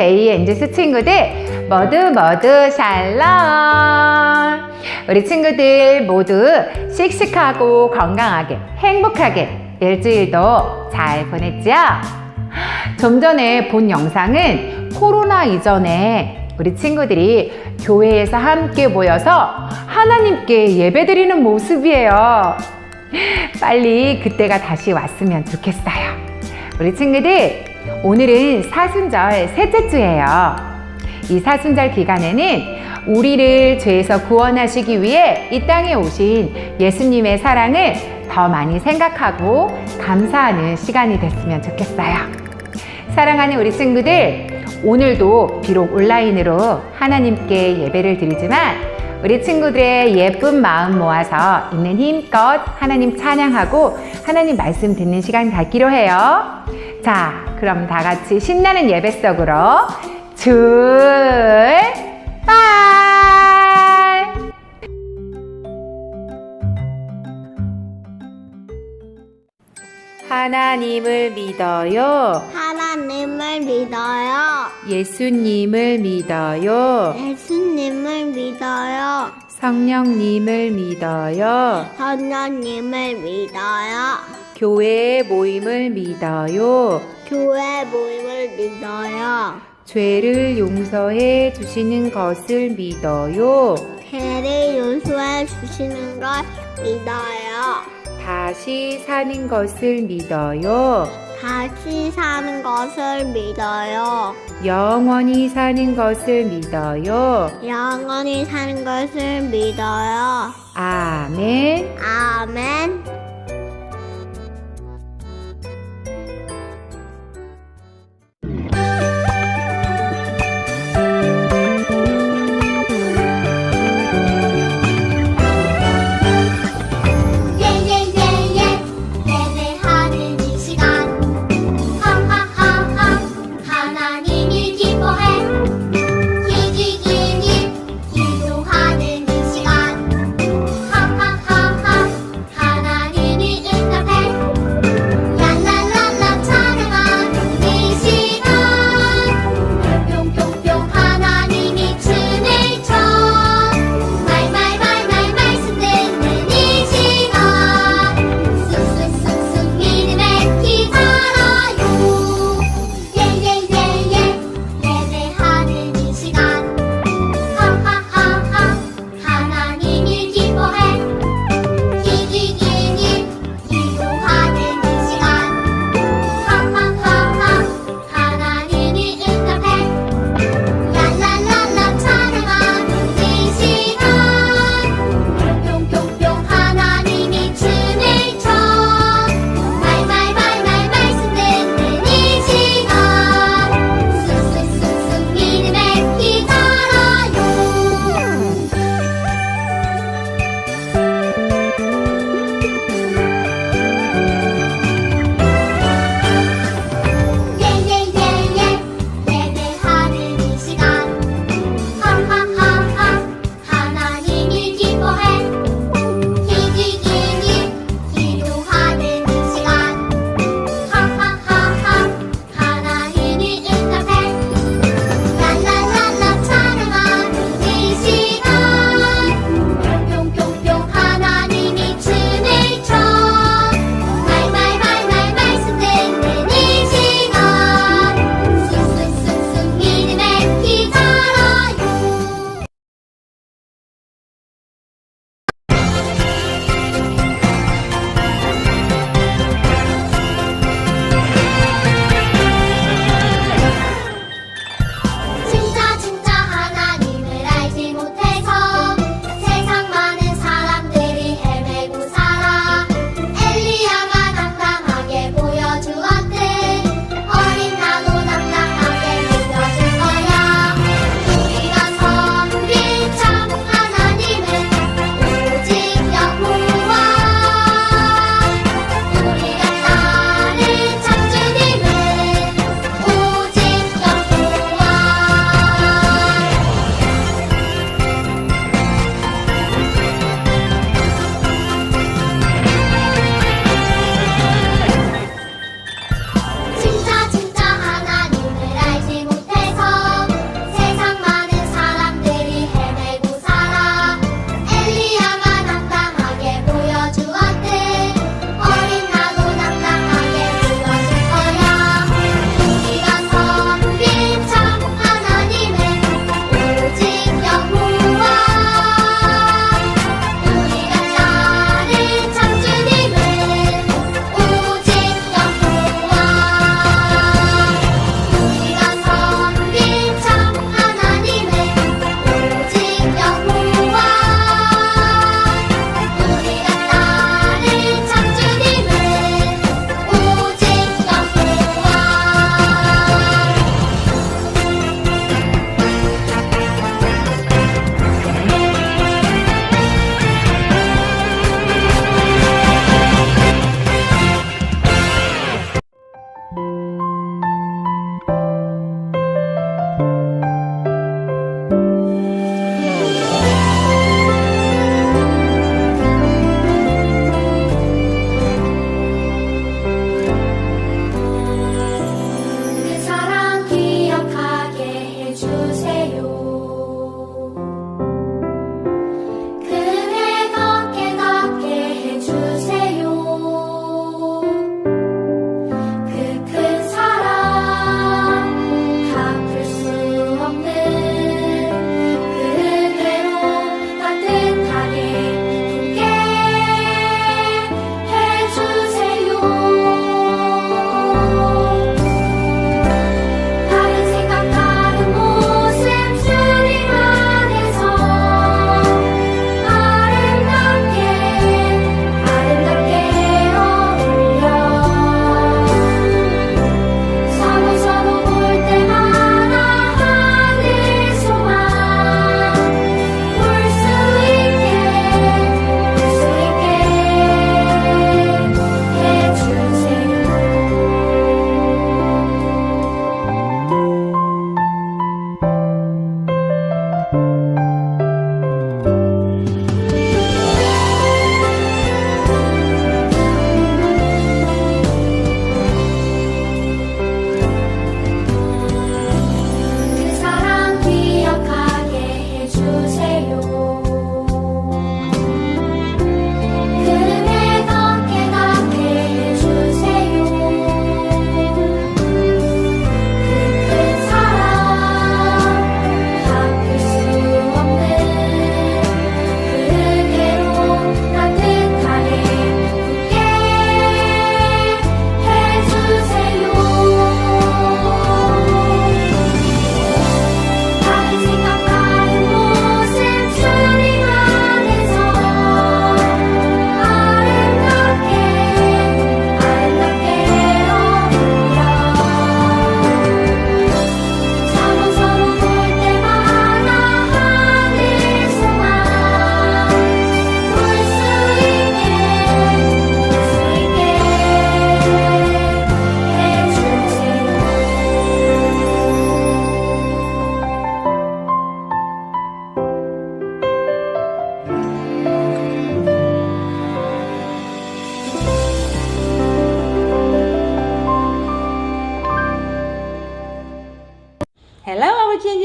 희망교회 JNG스 친구들 모두 모두 샬롬 우리 친구들 모두 씩씩하고 건강하게 행복하게 일주일도 잘 보냈죠? 좀 전에 본 영상은 코로나 이전에 우리 친구들이 교회에서 함께 모여서 하나님께 예배드리는 모습이에요. 빨리 그때가 다시 왔으면 좋겠어요. 우리 친구들, 오늘은 사순절 셋째 주예요. 이 사순절 기간에는 우리를 죄에서 구원하시기 위해 이 땅에 오신 예수님의 사랑을 더 많이 생각하고 감사하는 시간이 됐으면 좋겠어요. 사랑하는 우리 친구들, 오늘도 비록 온라인으로 하나님께 예배를 드리지만 우리 친구들의 예쁜 마음 모아서 있는 힘껏 하나님 찬양하고 하나님 말씀 듣는 시간 갖기로 해요. 자, 그럼 다 같이 신나는 예배 속으로 출발! 하나님을 믿어요. 하나님을 믿어요. 예수님을 믿어요. 예수님을 믿어요. 성령님을 믿어요. 선녀님을 믿어요. 교회 모임을 믿어요. 교회 모임을 믿어요. 죄를 용서해 주시는 것을 믿어요. 죄를 용서해 주시는 걸 믿어요. 다시 사는 것을 믿어요. 다시 사는 것을 믿어요. 영원히 사는 것을 믿어요. 영원히 사는 것을 믿어요. 아멘. 아멘.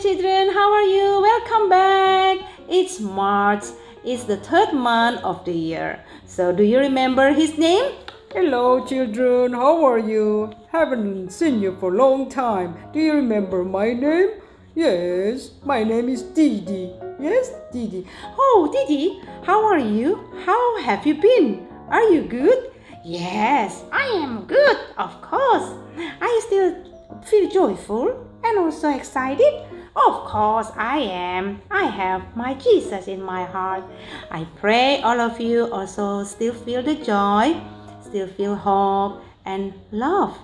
Children. How are you? Welcome back. It's March. It's the third month of the year. So, do you remember his name? Hello, children. How are you? Haven't seen you for a long time. Do you remember my name? Yes, my name is Didi. Yes, Didi. Oh, Didi, how are you? How have you been? Are you good? Yes, I am good, of course. I still feel joyful and also excited. Of course, I am. I have my Jesus in my heart. I pray all of you also still feel the joy, still feel hope and love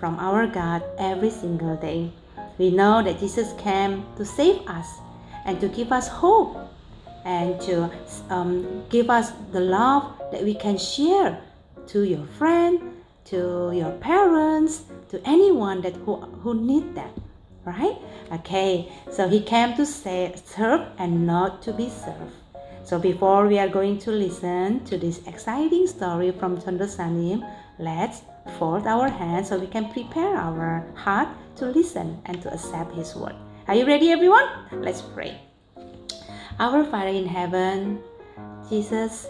from our God every single day. We know that Jesus came to save us and to give us hope and to um, give us the love that we can share to your friend, to your parents, to anyone that who, who need that. Right? Okay, so he came to serve and not to be served. So before we are going to listen to this exciting story from Chandrasanim, let's fold our hands so we can prepare our heart to listen and to accept his word. Are you ready everyone? Let's pray. Our Father in heaven, Jesus,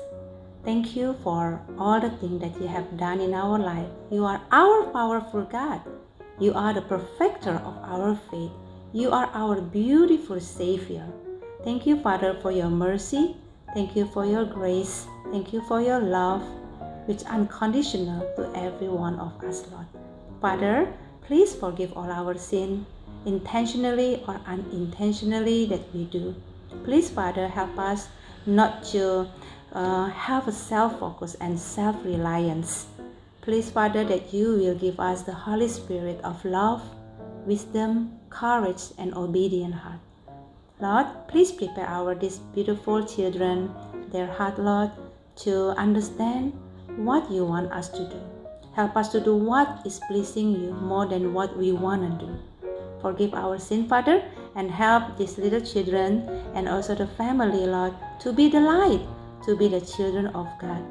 thank you for all the things that you have done in our life. You are our powerful God. You are the perfecter of our faith. You are our beautiful Savior. Thank you, Father, for your mercy. Thank you for your grace. Thank you for your love, which unconditional to every one of us, Lord. Father, please forgive all our sin, intentionally or unintentionally that we do. Please, Father, help us not to uh, have a self focus and self reliance. Please, Father, that you will give us the Holy Spirit of love, wisdom, courage, and obedient heart. Lord, please prepare our these beautiful children, their heart, Lord, to understand what you want us to do. Help us to do what is pleasing you more than what we want to do. Forgive our sin, Father, and help these little children and also the family, Lord, to be the light, to be the children of God.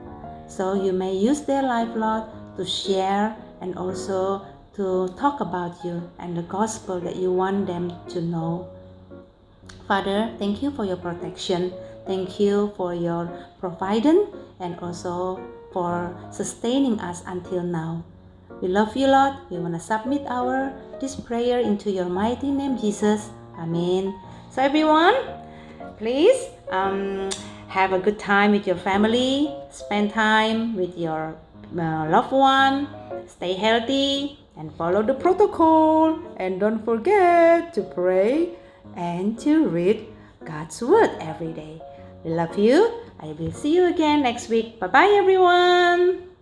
So you may use their life, Lord, to share and also to talk about you and the gospel that you want them to know. Father, thank you for your protection. Thank you for your providing and also for sustaining us until now. We love you, Lord. We want to submit our this prayer into your mighty name, Jesus. Amen. So everyone, please um, have a good time with your family. Spend time with your Uh, loved one. Stay healthy and follow the protocol. And don't forget to pray and to read God's word every day. We love you. I will see you again next week. Bye bye, everyone.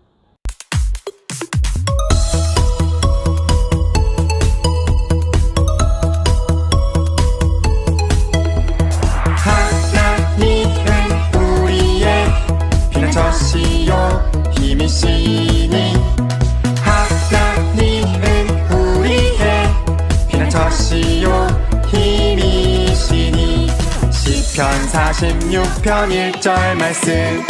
힘이시니 하나님은 우리의 피난처시요 힘이시니. 시편 46편 1절 말씀.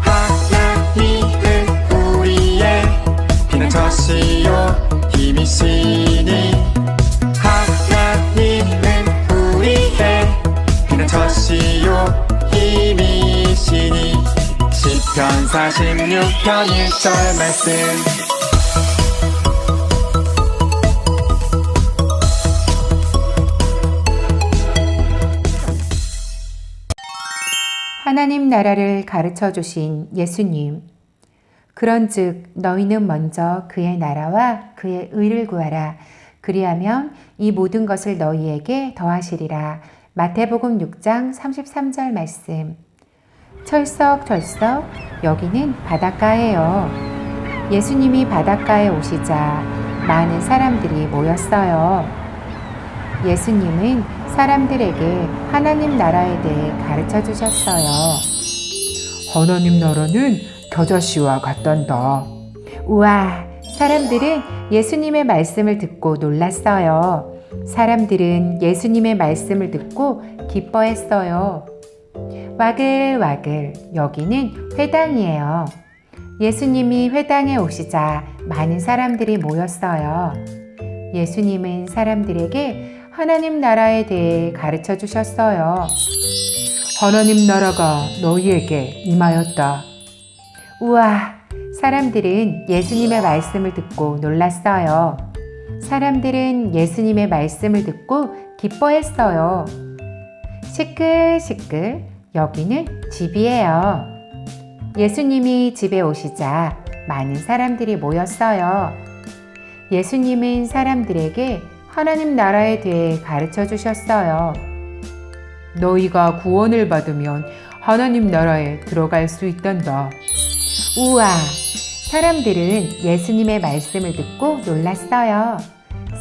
하나님은 우리의 피난처시요 힘이시니 피난처시요 힘이시니 시편 46편 1절 말씀 하나님 나라를 가르쳐 주신 예수님. 그런즉 너희는 먼저 그의 나라와 그의 의를 구하라. 그리하면 이 모든 것을 너희에게 더하시리라. 마태복음 6장 33절 말씀. 철썩철썩 여기는 바닷가예요. 예수님이 바닷가에 오시자 많은 사람들이 모였어요. 예수님은 사람들에게 하나님 나라에 대해 가르쳐 주셨어요. 하나님 나라는 겨자씨와 같단다. 우와, 사람들은 예수님의 말씀을 듣고 놀랐어요. 사람들은 예수님의 말씀을 듣고 기뻐했어요. 와글와글, 여기는 회당이에요. 예수님이 회당에 오시자 많은 사람들이 모였어요. 예수님은 사람들에게 하나님 나라에 대해 가르쳐 주셨어요. 하나님 나라가 너희에게 임하였다. 우와, 사람들은 예수님의 말씀을 듣고 놀랐어요. 사람들은 예수님의 말씀을 듣고 기뻐했어요. 시끌시끌, 여기는 집이에요. 예수님이 집에 오시자 많은 사람들이 모였어요. 예수님은 사람들에게 하나님 나라에 대해 가르쳐 주셨어요. 너희가 구원을 받으면 하나님 나라에 들어갈 수 있단다. 우와! 사람들은 예수님의 말씀을 듣고 놀랐어요.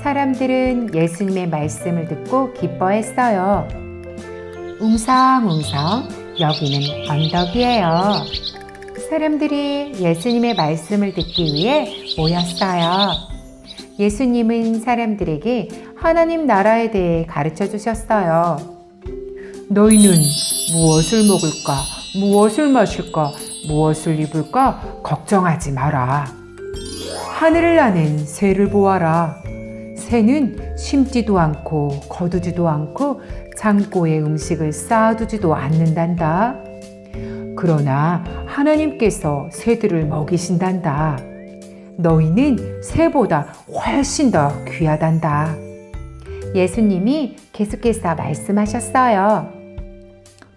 사람들은 예수님의 말씀을 듣고 기뻐했어요. 웅성웅성 여기는 언덕이에요. 사람들이 예수님의 말씀을 듣기 위해 모였어요. 예수님은 사람들에게 하나님 나라에 대해 가르쳐 주셨어요. 너희는 무엇을 먹을까, 무엇을 마실까, 무엇을 입을까 걱정하지 마라. 하늘을 나는 새를 보아라. 새는 심지도 않고 거두지도 않고 창고에 음식을 쌓아두지도 않는단다. 그러나 하나님께서 새들을 먹이신단다. 너희는 새보다 훨씬 더 귀하단다. 예수님이 계속해서 말씀하셨어요.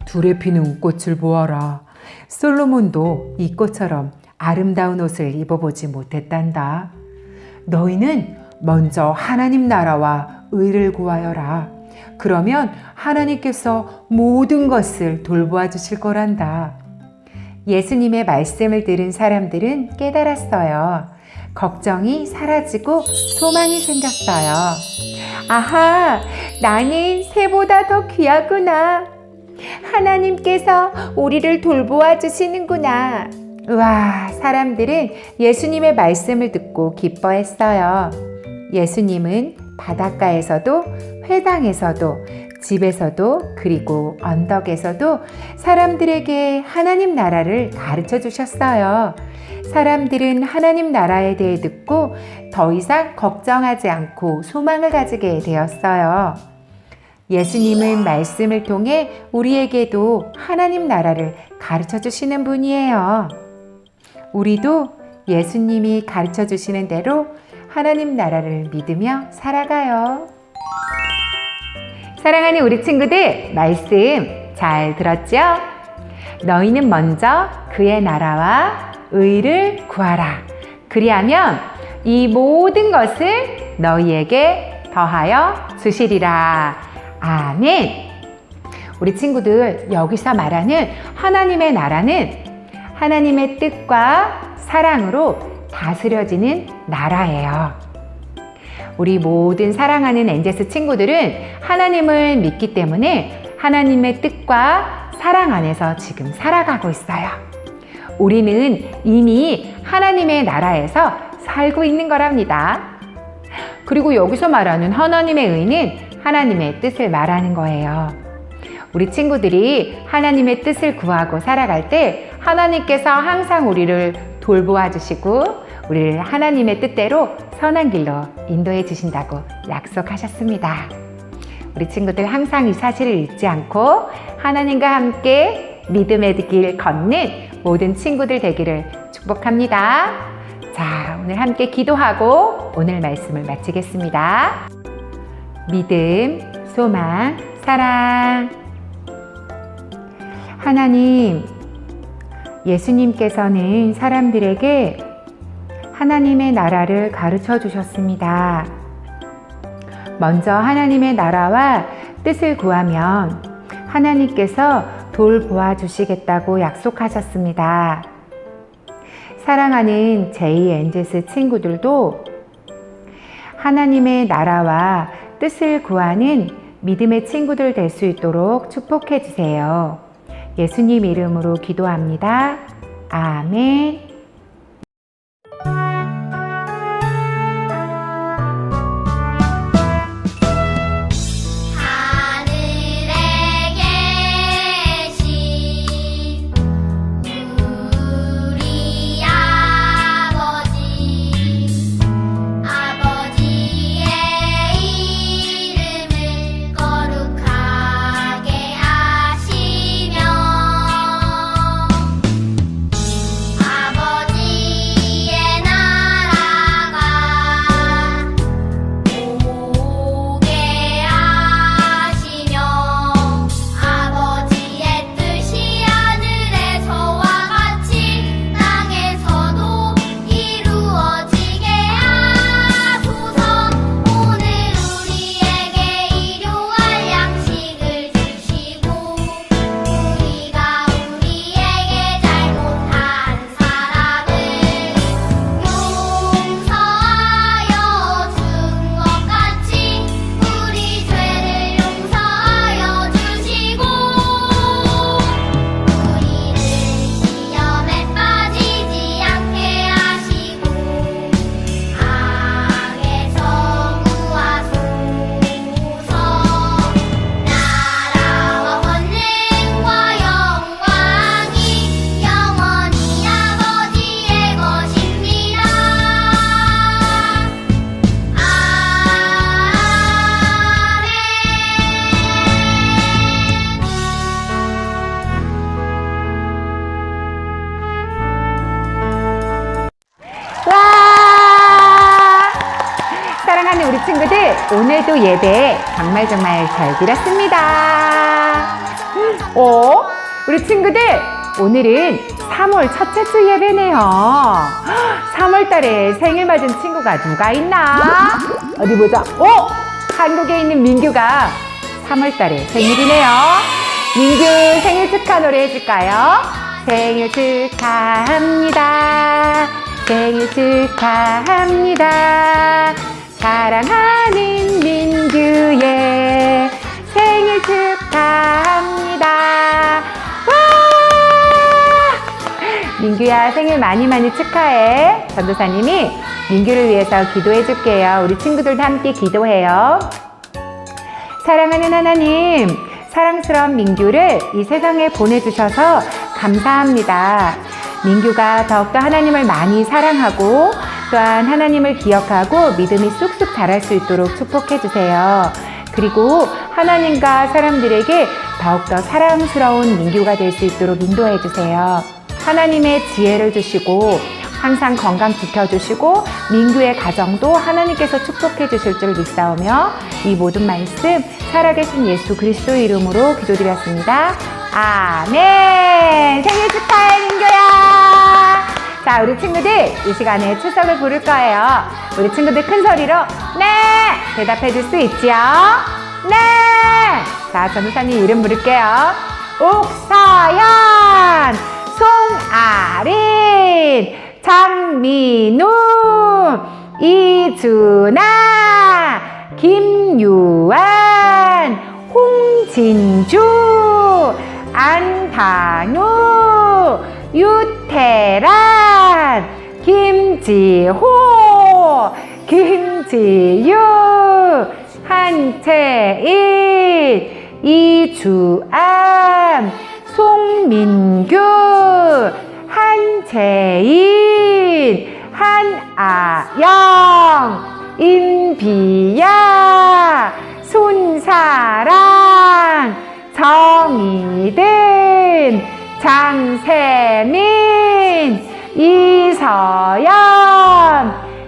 둘에 피는 꽃을 보아라. 솔로몬도 이 꽃처럼 아름다운 옷을 입어보지 못했단다. 너희는 먼저 하나님 나라와 의를 구하여라. 그러면 하나님께서 모든 것을 돌보아 주실 거란다. 예수님의 말씀을 들은 사람들은 깨달았어요. 걱정이 사라지고 소망이 생겼어요. 아하, 나는 새보다 더 귀하구나. 하나님께서 우리를 돌보아 주시는구나. 우와, 사람들은 예수님의 말씀을 듣고 기뻐했어요. 예수님은 바닷가에서도 회당에서도 집에서도 그리고 언덕에서도 사람들에게 하나님 나라를 가르쳐 주셨어요. 사람들은 하나님 나라에 대해 듣고 더 이상 걱정하지 않고 소망을 가지게 되었어요. 예수님은 말씀을 통해 우리에게도 하나님 나라를 가르쳐 주시는 분이에요. 우리도 예수님이 가르쳐 주시는 대로 하나님 나라를 믿으며 살아가요. 사랑하는 우리 친구들, 말씀 잘 들었죠? 너희는 먼저 그의 나라와 의를 구하라. 그리하면 이 모든 것을 너희에게 더하여 주시리라. 아멘. 우리 친구들, 여기서 말하는 하나님의 나라는 하나님의 뜻과 사랑으로 다스려지는 나라예요. 우리 모든 사랑하는 엔제스 친구들은 하나님을 믿기 때문에 하나님의 뜻과 사랑 안에서 지금 살아가고 있어요. 우리는 이미 하나님의 나라에서 살고 있는 거랍니다. 그리고 여기서 말하는 하나님의 의는 하나님의 뜻을 말하는 거예요. 우리 친구들이 하나님의 뜻을 구하고 살아갈 때 하나님께서 항상 우리를 돌보아 주시고 우리를 하나님의 뜻대로 선한 길로 인도해 주신다고 약속하셨습니다. 우리 친구들 항상 이 사실을 잊지 않고 하나님과 함께 믿음의 길 걷는 모든 친구들 되기를 축복합니다. 자, 오늘 함께 기도하고 오늘 말씀을 마치겠습니다. 믿음, 소망, 사랑. 하나님, 예수님께서는 사람들에게 하나님의 나라를 가르쳐 주셨습니다. 먼저 하나님의 나라와 뜻을 구하면 하나님께서 돌보아 주시겠다고 약속하셨습니다. 사랑하는 제이 엔제스 친구들도 하나님의 나라와 뜻을 구하는 믿음의 친구들 될 수 있도록 축복해 주세요. 예수님 이름으로 기도합니다. 아멘. 우리 친구들, 오늘도 예배 정말 정말 잘 드렸습니다. 어? 우리 친구들, 오늘은 3월 첫째 주 예배네요. 3월 달에 생일 맞은 친구가 누가 있나? 어디 보자. 어? 한국에 있는 민규가 3월 달에 생일이네요. 민규 생일 축하 노래 해줄까요? 생일 축하합니다. 생일 축하합니다. 사랑하는 민규의 생일 축하합니다. 와! 민규야 생일 많이 많이 축하해. 전도사님이 민규를 위해서 기도해 줄게요. 우리 친구들도 함께 기도해요. 사랑하는 하나님, 사랑스러운 민규를 이 세상에 보내주셔서 감사합니다. 민규가 더욱더 하나님을 많이 사랑하고 또한 하나님을 기억하고 믿음이 쑥쑥 자랄 수 있도록 축복해 주세요. 그리고 하나님과 사람들에게 더욱더 사랑스러운 민규가 될 수 있도록 인도해 주세요. 하나님의 지혜를 주시고 항상 건강 지켜주시고 민규의 가정도 하나님께서 축복해 주실 줄 믿사오며 이 모든 말씀 살아계신 예수 그리스도 이름으로 기도드렸습니다. 아멘. 생일 축하해 민규야. 자 우리 친구들 이 시간에 출석을 부를 거예요. 우리 친구들 큰 소리로 네 대답해 줄 수 있지요? 네. 자 전도사님 이름 부를게요. 옥서연, 송아린, 장민우, 이준아, 김유한, 홍진주, 안단우, 유태란, 김지호, 김지유, 한채인, 이주암, 송민규, 한채인, 한아영, 임비야, 손사랑, 정이든, 장세민, 이서연,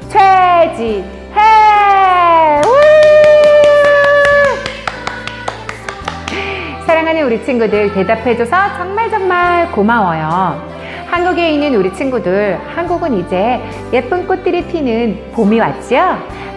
최지혜. 우! 사랑하는 우리 친구들 대답해줘서 정말 정말 고마워요. 한국에 있는 우리 친구들, 한국은 이제 예쁜 꽃들이 피는 봄이 왔죠?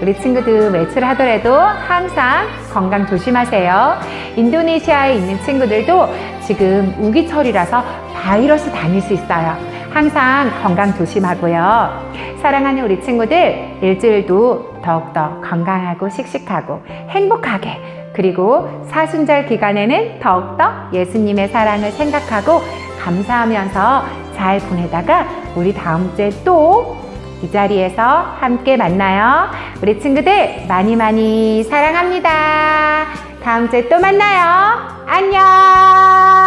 우리 친구들 외출하더라도 항상 건강 조심하세요. 인도네시아에 있는 친구들도 지금 우기철이라서 바이러스 다닐 수 있어요. 항상 건강 조심하고요. 사랑하는 우리 친구들, 일주일도 더욱더 건강하고 씩씩하고 행복하게 그리고 사순절 기간에는 더욱더 예수님의 사랑을 생각하고 감사하면서 잘 보내다가 우리 다음 주에 또 이 자리에서 함께 만나요. 우리 친구들 많이 많이 사랑합니다. 다음 주에 또 만나요. 안녕!